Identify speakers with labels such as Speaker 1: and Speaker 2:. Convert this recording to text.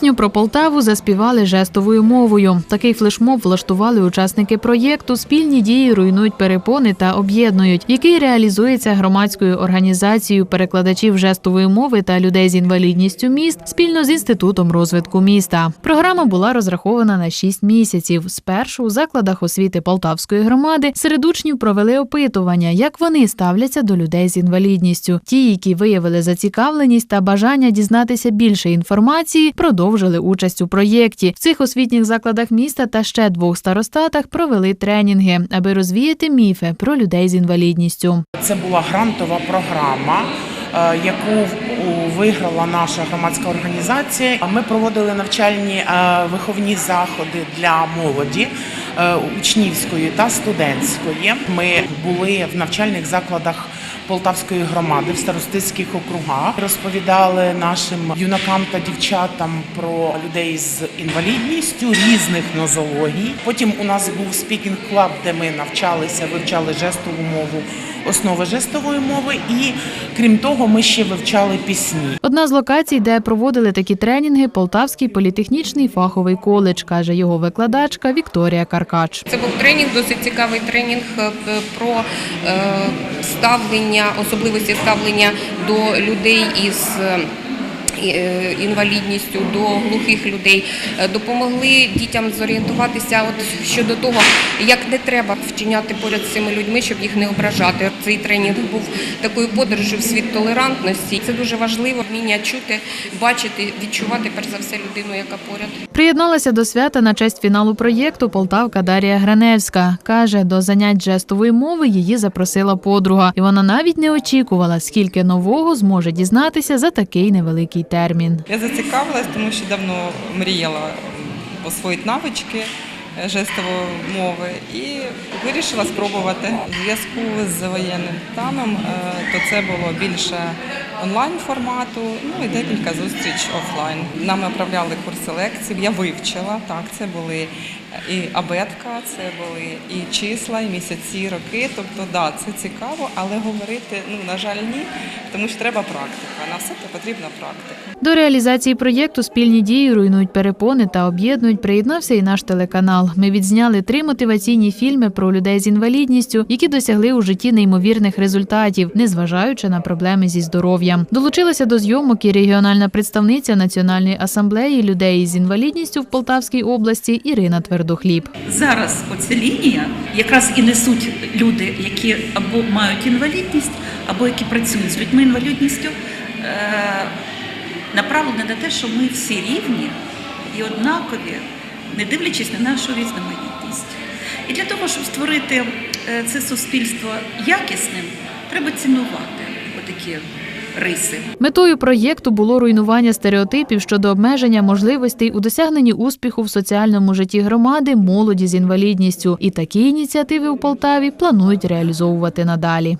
Speaker 1: Пісню про Полтаву заспівали жестовою мовою. Такий флешмоб влаштували учасники проєкту Спільні дії руйнують перепони та об'єднують, який реалізується громадською організацією перекладачів жестової мови та людей з інвалідністю міст спільно з інститутом розвитку міста. Програма була розрахована на 6 місяців. Спершу у закладах освіти Полтавської громади серед учнів провели опитування, як вони ставляться до людей з інвалідністю. Ті, які виявили зацікавленість та бажання дізнатися більше інформації, продовжили участь у проєкті. В цих освітніх закладах міста та ще двох старостатах провели тренінги, аби розвіяти міфи про людей з інвалідністю.
Speaker 2: Це була грантова програма, е, яку виграла наша громадська організація. Ми проводили навчальні е, виховні заходи для молоді е, учнівської та студентської. Ми були в навчальних закладах. Полтавської громади в старостицьких округах розповідали нашим юнакам та дівчатам про людей з інвалідністю різних нозологій. Потім у нас був спікінг клаб, де ми навчалися, вивчали жестову мову, основи жестової мови, і крім того, ми ще вивчали пісні.
Speaker 1: Одна з локацій, де проводили такі тренінги, Полтавський політехнічний фаховий коледж, каже його викладачка Вікторія Каркач.
Speaker 3: Це був тренінг, досить цікавий тренінг е, про е, ставлення, особливості ставлення до людей із. Е, Інвалідністю до глухих людей Е, допомогли дітям зорієнтуватися от щодо того, як не треба вчиняти поряд з цими людьми, щоб їх не ображати. Цей тренінг був такою подорожю в світ толерантності. Це дуже важливо вміння чути, бачити, відчувати перш за все людину, яка поряд.
Speaker 1: Приєдналася до свята на честь фіналу проєкту Полтавка Дарія Граневська. Каже, до занять жестової мови її запросила подруга, і вона навіть не очікувала, скільки нового зможе дізнатися за такий невеликий термін.
Speaker 4: Я зацікавилась, тому що давно мріяла освоїти навички е, жестової мови і вирішила спробувати. У зв'язку з воєнним станом, е, то це було більше онлайн формату, ну і декілька зустріч офлайн. Нам направляли курси лекцій, я вивчила. Так, це були і абетка, це були і числа, і місяці, роки. Тобто, да, це цікаво, але говорити, ну на жаль, ні, тому що треба практика. На все це потрібна практика.
Speaker 1: До реалізації проєкту спільні дії руйнують перепони та об'єднують. Приєднався і наш телеканал. Ми відзняли три мотиваційні фільми про людей з інвалідністю, які досягли у житті неймовірних результатів, незважаючи на проблеми зі здоров'ям. Долучилася до зйомок і регіональна представниця Національної асамблеї людей з інвалідністю в Полтавській області Ірина Твердохліб.
Speaker 5: Зараз оця лінія якраз і несуть люди, які або мають інвалідність, або які працюють з людьми інвалідністю, е, направлена на те, що ми всі рівні і однакові, не дивлячись на нашу різноманітність. І для того, щоб створити е, це суспільство якісним, треба цінувати отакі риси.
Speaker 1: Метою проєкту було руйнування стереотипів щодо обмеження можливостей у досягненні успіху в соціальному житті громади молоді з інвалідністю. І такі ініціативи у Полтаві планують реалізовувати надалі.